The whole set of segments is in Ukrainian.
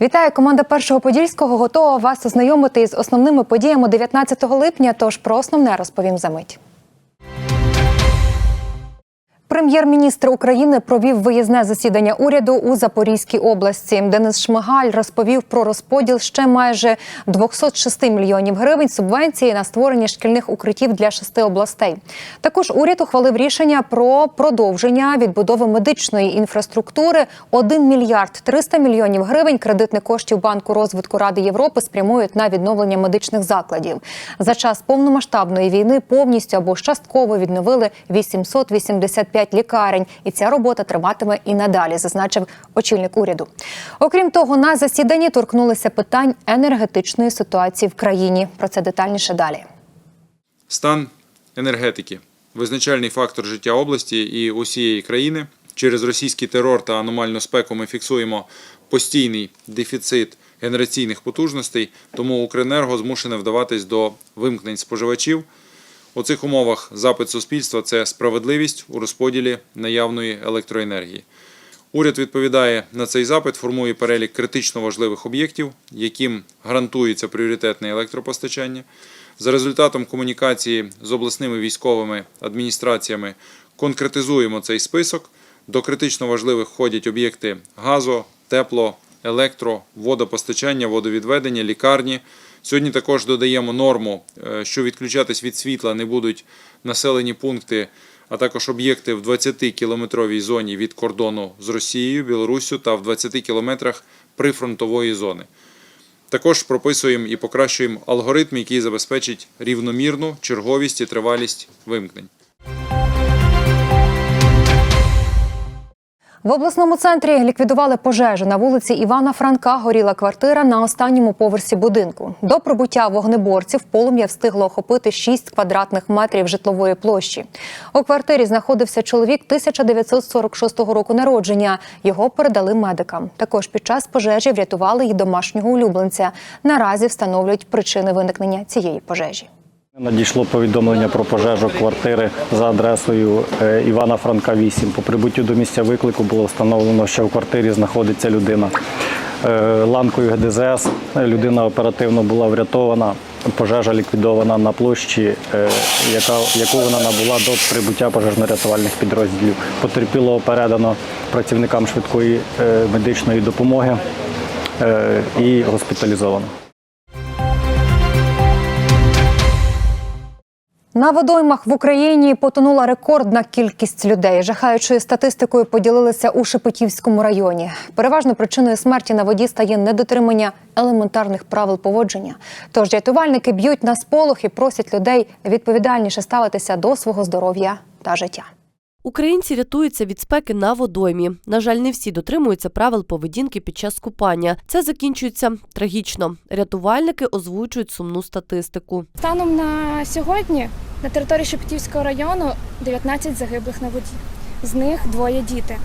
Вітаю, команда першого подільського готова вас ознайомити із основними подіями 19 липня. Тож про основне розповім за мить. Прем'єр-міністр України провів виїзне засідання уряду у Запорізькій області. Денис Шмигаль розповів про розподіл ще майже 206 мільйонів гривень субвенції на створення шкільних укриттів для шести областей. Також уряд ухвалив рішення про продовження відбудови медичної інфраструктури. 1 мільярд 300 мільйонів гривень кредитних коштів Банку розвитку Ради Європи спрямують на відновлення медичних закладів. За час повномасштабної війни повністю або частково відновили 885 лікарень, і ця робота триватиме і надалі, зазначив очільник уряду. Окрім того, на засіданні торкнулися питань енергетичної ситуації в країні. Про це детальніше далі. Стан енергетики визначальний фактор життя області і усієї країни. Через російський терор та аномальну спеку ми фіксуємо постійний дефіцит генераційних потужностей, тому Укренерго змушене вдаватись до вимкнень споживачів. У цих умовах запит суспільства це справедливість у розподілі наявної електроенергії. Уряд відповідає на цей запит, формує перелік критично важливих об'єктів, яким гарантується пріоритетне електропостачання. За результатом комунікації з обласними військовими адміністраціями конкретизуємо цей список. До критично важливих входять об'єкти газу, тепло, електро, водопостачання, водовідведення, лікарні. Сьогодні також додаємо норму, е, що відключатись від світла не будуть населені пункти, а також об'єкти в 20-кілометровій зоні від кордону з Росією, Білоруссю та в 20 кілометрах прифронтової зони. Також прописуємо і покращуємо алгоритм, який забезпечить рівномірну черговість і тривалість вимкнень. В обласному центрі ліквідували пожежу на вулиці Івана Франка. Горіла квартира на останньому поверсі будинку. До прибуття вогнеборців полум'я встигло охопити 6 квадратних метрів житлової площі. У квартирі знаходився чоловік 1946 року народження. Його передали медикам. Також під час пожежі врятували й домашнього улюбленця. Наразі встановлюють причини виникнення цієї пожежі. Надійшло повідомлення про пожежу квартири за адресою е, Івана Франка 8. По прибуттю до місця виклику було встановлено, що в квартирі знаходиться людина. Е, Ланкою ГДЗС людина оперативно була врятована. Пожежа ліквідована на площі, е, яку вона набула до прибуття пожежно-рятувальних підрозділів. Потерпілого передано працівникам швидкої е, медичної допомоги е, і госпіталізовано. На водоймах в Україні потонула рекордна кількість людей. Жахаючою статистикою поділилися у Шепетівському районі. Переважно причиною смерті на воді стає недотримання елементарних правил поводження. Тож рятувальники б'ють на сполох і просять людей відповідальніше ставитися до свого здоров'я та життя. Українці рятуються від спеки на водоймі. На жаль, не всі дотримуються правил поведінки під час купання. Це закінчується трагічно. Рятувальники озвучують сумну статистику. Станом на сьогодні на території Шепетівського району 19 загиблих на воді. З них двоє діти.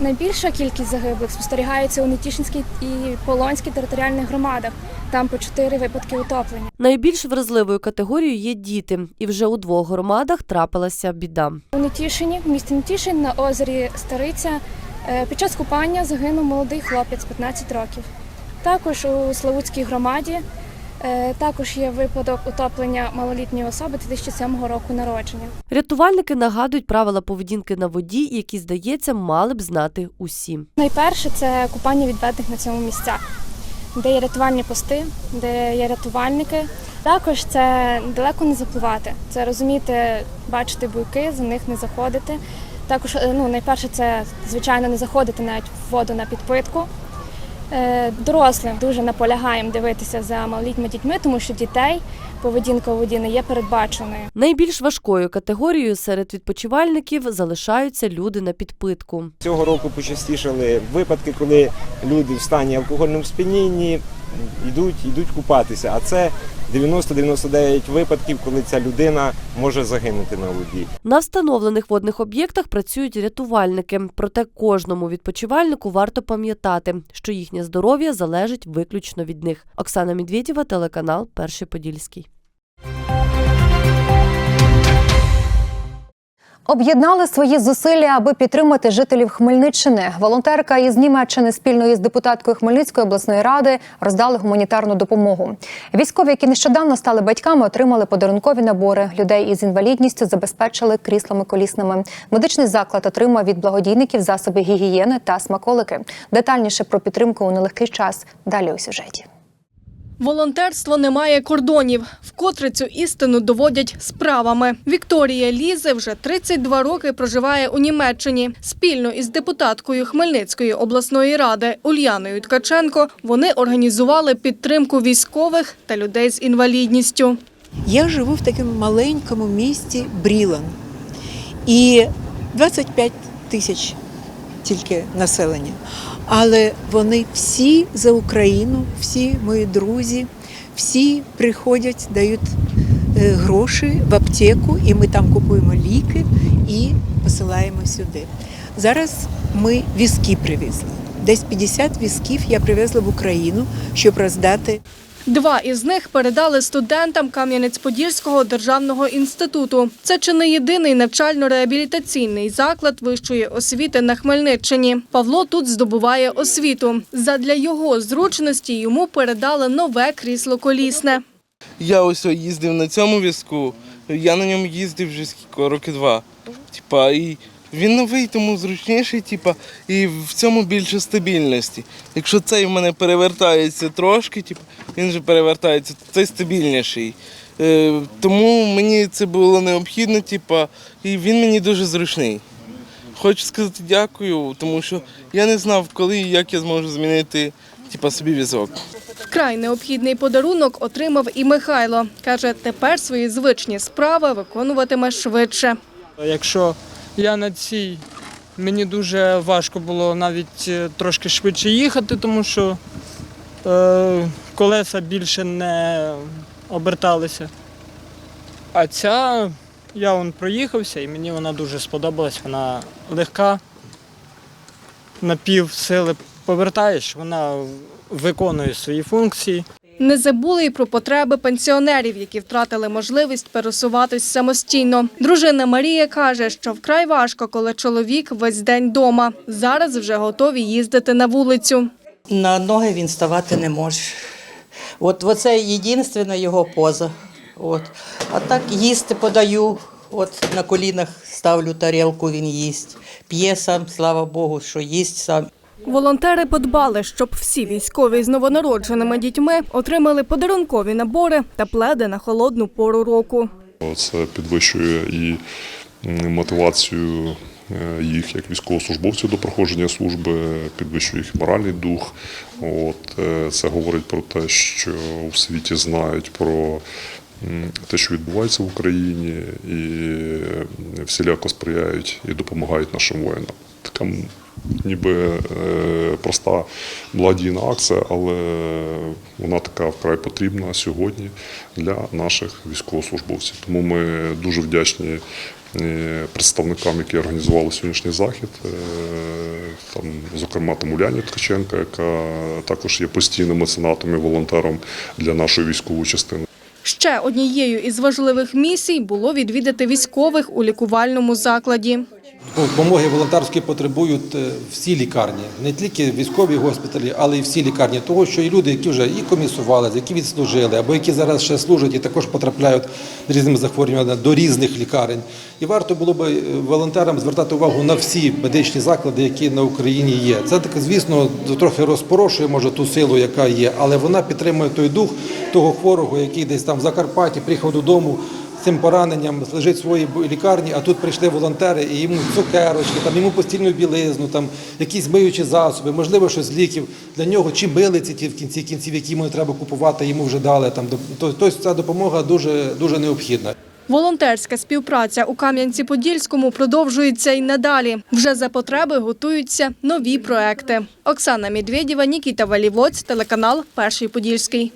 Найбільша кількість загиблих спостерігається у Нетішинській і Полонській територіальних громадах. Там по 4 випадки утоплення. Найбільш вразливою каtegорією є діти, і вже у двох громадах трапилася біда. У Нетішині, в місті Нетішин на озері Стариця е, під час купання загинув молодий хлопець 15 років. Також у Славутській громаді також є випадок утоплення малолітньої особи 2007 року народження. Рятувальники нагадують правила поведінки на воді, які, здається, мали б знати усі. Найперше це купання відведених на цьому місцях, де є рятувальні пости, де є рятувальники. Також це далеко не запливати. Це розуміти, бачити буйки, за них не заходити. Також е, ну, найперше це звичайно не заходити навіть в воду на підпитку. Е, Дорослим дуже наполягаємо дивитися за малолітніми дітьми, тому що дітей поведінка у воді не є передбаченою. Найбільш важкою категорією серед відпочивальників залишаються люди на підпитку. Цього року почастішали випадки, коли люди в стані алкогольному сп'янінні йдуть, йдуть купатися. А це 90-99 випадків, коли ця людина може загинути на воді. На встановлених водних об'єктах працюють рятувальники. Проте кожному відпочивальнику варто пам'ятати, що їхнє здоров'я залежить виключно від них. Оксана Медведєва, телеканал Перший Подільський. Об'єднали свої зусилля, аби підтримати жителів Хмельниччини. Волонтерка із Німеччини спільно із депутаткою Хмельницької обласної ради роздали гуманітарну допомогу. Військові, які нещодавно стали батьками, отримали подарункові набори. Людей із інвалідністю забезпечили кріслами колісними. Медичний заклад отримав від благодійників засоби гігієни та смаколики. Детальніше про підтримку у нелегкий час. Далі у сюжеті. Волонтерство не має кордонів. Вкотре цю істину доводять справами. Вікторія Лізе вже 32 роки проживає у Німеччині. Спільно із депутаткою Хмельницької обласної ради Ульяною Ткаченко вони організували підтримку військових та людей з інвалідністю. Я живу в такому маленькому місті Брілан. І 25 тисяч тільки населення. Але вони всі за Україну, всі мої друзі, всі приходять, дають е, гроші в аптеку, і ми там купуємо ліки і посилаємо сюди. Зараз ми візки привезли. Десь 50 візків я привезла в Україну, щоб роздати Два із них передали студентам Кам'янець-Подільського державного інституту. Це чи не єдиний навчально-реабілітаційний заклад вищої освіти на Хмельниччині. Павло тут здобуває освіту. Задля його зручності йому передали нове крісло колісне. Я ось їздив на цьому візку, я на ньому їздив вже скільки роки два. Типа, і він новий, тому зручніший, типа, і в цьому більше стабільності. Якщо цей в мене перевертається трошки, типа, він же перевертається, то цей стабільніший. Е, тому мені це було необхідно, типа, і він мені дуже зручний. Хочу сказати дякую, тому що я не знав, коли і як я зможу змінити типа, собі візок. Вкрай необхідний подарунок отримав і Михайло. Каже, тепер свої звичні справи виконуватиме швидше. Якщо я на цій, мені дуже важко було навіть е, трошки швидше їхати, тому що е, колеса більше не оберталися. А ця, я вон проїхався і мені вона дуже сподобалась. Вона легка, на пів сили повертаєш, вона виконує свої функції. Не забули й про потреби пенсіонерів, які втратили можливість пересуватись самостійно. Дружина Марія каже, що вкрай важко, коли чоловік весь день вдома. Зараз вже готові їздити на вулицю. На ноги він ставати не може. От оце єдинственна його поза. От. А так їсти подаю, от на колінах ставлю тарілку, він їсть. П'є сам, слава Богу, що їсть сам. Волонтери подбали, щоб всі військові з новонародженими дітьми отримали подарункові набори та пледи на холодну пору року. Це підвищує і мотивацію е, їх як військовослужбовців до проходження служби, підвищує їх моральний дух. От, е, це говорить про те, що у світі знають про те, що відбувається в Україні, і е, всіляко сприяють і допомагають нашим воїнам. Така ніби е, проста благодійна акція, але вона така вкрай потрібна сьогодні для наших військовослужбовців. Тому ми дуже вдячні е, представникам, які організували сьогоднішній захід. Е, Там, зокрема, там Уляні Ткаченка, яка також є постійним меценатом і волонтером для нашої військової частини. Ще однією із важливих місій було відвідати військових у лікувальному закладі. Допомоги волонтерської потребують е, всі лікарні, не тільки військові госпіталі, але й всі лікарні. Того, що і люди, які вже і комісували, які відслужили, або які зараз ще служать і також потрапляють різними захворюваннями до різних лікарень. І варто було б е, волонтерам звертати увагу на всі медичні заклади, які на Україні є. Це таке, звісно, трохи розпорошує може ту силу, яка є, але вона підтримує той дух того хворого, який десь там в Закарпатті приїхав додому цим пораненням лежить в своїй лікарні, а тут прийшли волонтери і йому цукерочки, там йому постільну білизну, там якісь миючі засоби, можливо, щось з ліків для нього, чи милиці ті в кінці кінців, які йому треба купувати, йому вже дали там. Тобто ця допомога дуже дуже необхідна. Волонтерська співпраця у Кам'янці-Подільському продовжується й надалі. Вже за потреби готуються нові проекти. Оксана Медведєва, Нікіта Валівоць, телеканал Перший Подільський.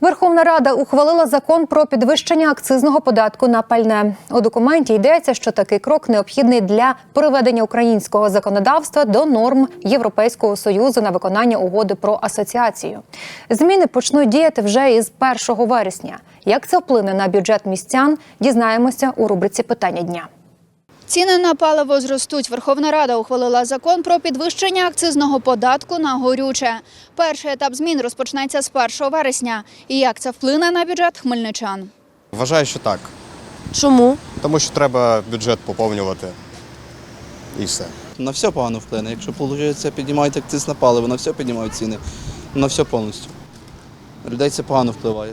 Верховна Рада ухвалила закон про підвищення акцизного податку на пальне. У документі йдеться, що такий крок необхідний для приведення українського законодавства до норм Європейського союзу на виконання угоди про асоціацію. Зміни почнуть діяти вже із 1 вересня. Як це вплине на бюджет містян? Дізнаємося у рубриці питання дня. Ціни на паливо зростуть. Верховна Рада ухвалила закон про підвищення акцизного податку на горюче. Перший етап змін розпочнеться з 1 вересня. І як це вплине на бюджет хмельничан? Вважаю, що так. Чому? Тому що треба бюджет поповнювати. І все. На все погано вплине. Якщо виходить, піднімають акциз на паливо, на все піднімають ціни. На все повністю. Людей це погано впливає.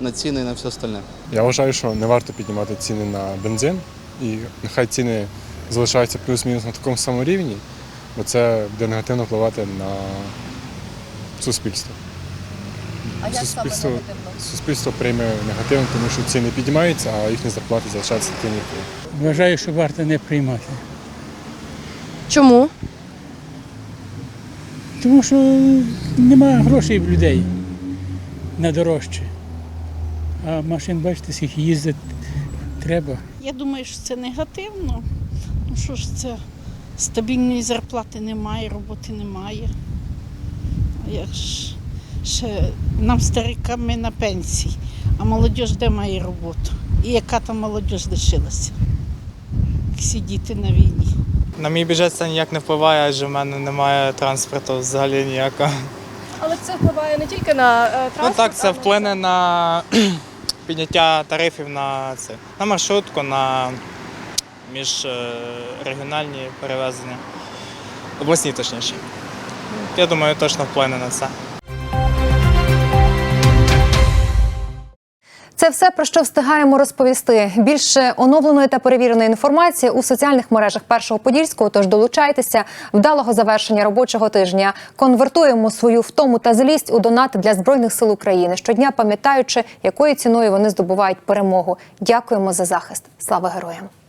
На ціни і на все остальне. Я вважаю, що не варто піднімати ціни на бензин, і нехай ціни залишаються плюс-мінус на такому самому рівні, бо це буде негативно впливати на суспільство. А суспільство, суспільство прийме негативно, тому що ціни піднімаються, а їхні зарплати залишаються такими. як є. Вважаю, що варто не приймати. Чому? Тому що немає грошей в людей на дорожче. А машин, бачите, скільки їздить треба. Я думаю, що це негативно. Ну що ж це стабільної зарплати немає, роботи немає. А як ж ще нам старикам ми на пенсії, а молодь де має роботу? І яка там молодь лишилася? Всі діти на війні. На мій бюджет це ніяк не впливає, адже в мене немає транспорту взагалі ніякого. Але це впливає не тільки на е, транспорт. Ну так, це вплине на підняття тарифів на це, на маршрутку, на міжрегіональні перевезення. Обласні точніше. Я думаю, точно вплине на це. Це все про що встигаємо розповісти. Більше оновленої та перевіреної інформації у соціальних мережах першого подільського. Тож долучайтеся вдалого завершення робочого тижня. Конвертуємо свою втому та злість у донати для збройних сил України щодня, пам'ятаючи, якою ціною вони здобувають перемогу. Дякуємо за захист. Слава героям!